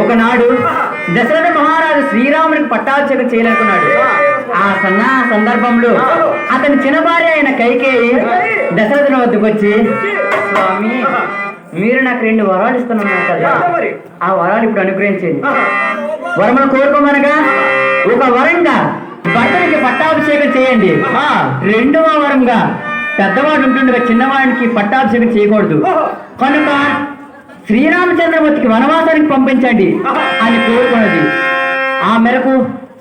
ఒకనాడు దశరథ మహారాజు శ్రీరామునికి పట్టాభిషేకం చేయాలనుకున్నాడు. ఆ సన్న సందర్భంలో అతని చిన్న భార్య అయిన కైకేయి దశరథుని వద్దకు వచ్చి స్వామి మీరు నాకు రెండు వరాలు ఇస్తున్నారు కదా. ఆ వరాలు ఇప్పుడు అనుగ్రహించేది వరములు కోరుకోమనగా ఒక వరంగా భర్తనికి పట్టాభిషేకం చేయండి. రెండవ వరంగా పెద్దవాడు ఉంటుండగా చిన్నవాడికి పట్టాభిషేకం చేయకూడదు. కనుక శ్రీరామచంద్రమూర్తికి వనవాసానికి పంపించండి. అని కోరుకున్నది. ఆ మేరకు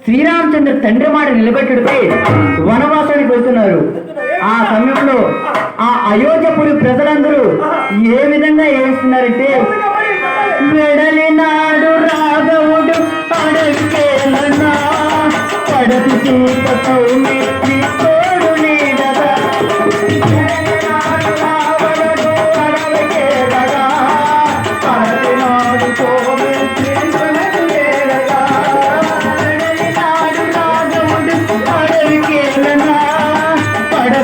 శ్రీరామచంద్ర తండ్రి మాట నిలబెట్టుడిపై వనవాసానికి వెళ్తున్నారు ఆ సమయంలో ఆ అయోధ్యపురి ప్రజలందరూ ఏ విధంగా ఏడుస్తున్నారంటే వెడలినాడు రాఘవుడు అడవికేలనా పడతి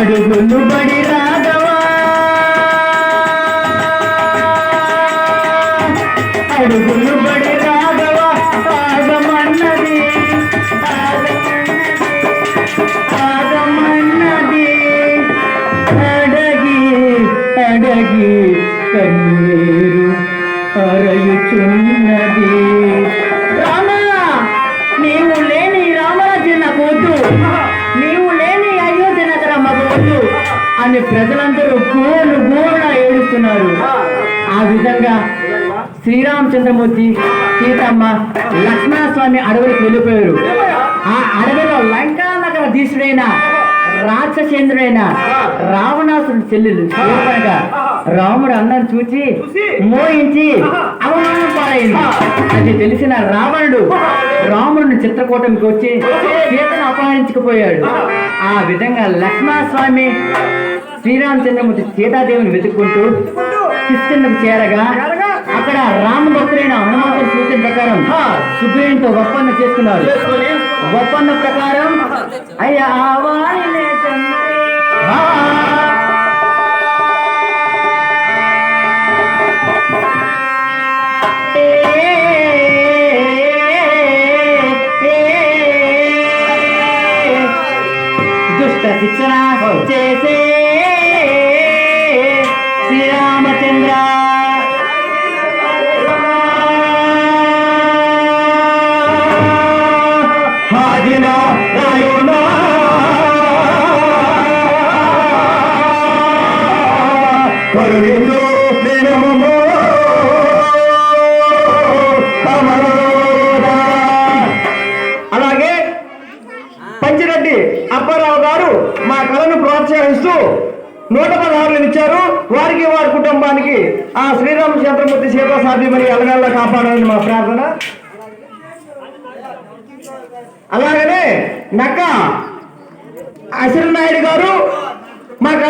అడుగులు బడి రాఘవా అడుగులు బడి రాఘవా ఆగమన్నది ఆగమన్నది అడగి అడగి కన్నీరు ప్రజలందరూ గోలు గోల ఏడుస్తున్నారు. ఆ. విధంగా శ్రీరామచంద్రమూర్తి సీతమ్మ లక్ష్మణస్వామి అడవులకు వెళ్ళిపోయారు. ఆ అడవిలో లంకా నగర దీసుడైన రాక్షసేంద్రుడైన రావణాసుడు చెల్లెలు రాముడు అందరిని చూచి మోయించి అవమానం పాలైంది. అది తెలిసిన రావణుడు రాముడిని చిత్రకూటమికి వచ్చి సీతను అపహరించుకుపోయాడు. ఆ విధంగా లక్ష్మణస్వామి శ్రీరామచంద్రమూర్తి సీతాదేవిని వెతుక్కుంటూ కిష్కిందకు చేరగా అక్కడ రామభక్తుడైన హనుమంతుడి సూచన ప్రకారం సుగ్రీవునితో ఒప్పందం చేసుకున్నారు. ఒప్పందం ప్రకారం అయ్యా అలాగే పంచిరెడ్డి అప్పారావు గారు మా కళను ప్రోత్సహిస్తూ నూట పదహారులు ఇచ్చారు. వారికి వారి కుటుంబానికి ఆ శ్రీరామచంద్రమూర్తి సీతా సాధ్యమని ఎలగల్లా కాపాడాలని మా ప్రార్థన. అలాగనే నక్క అశ్వనాయుడు గారు మా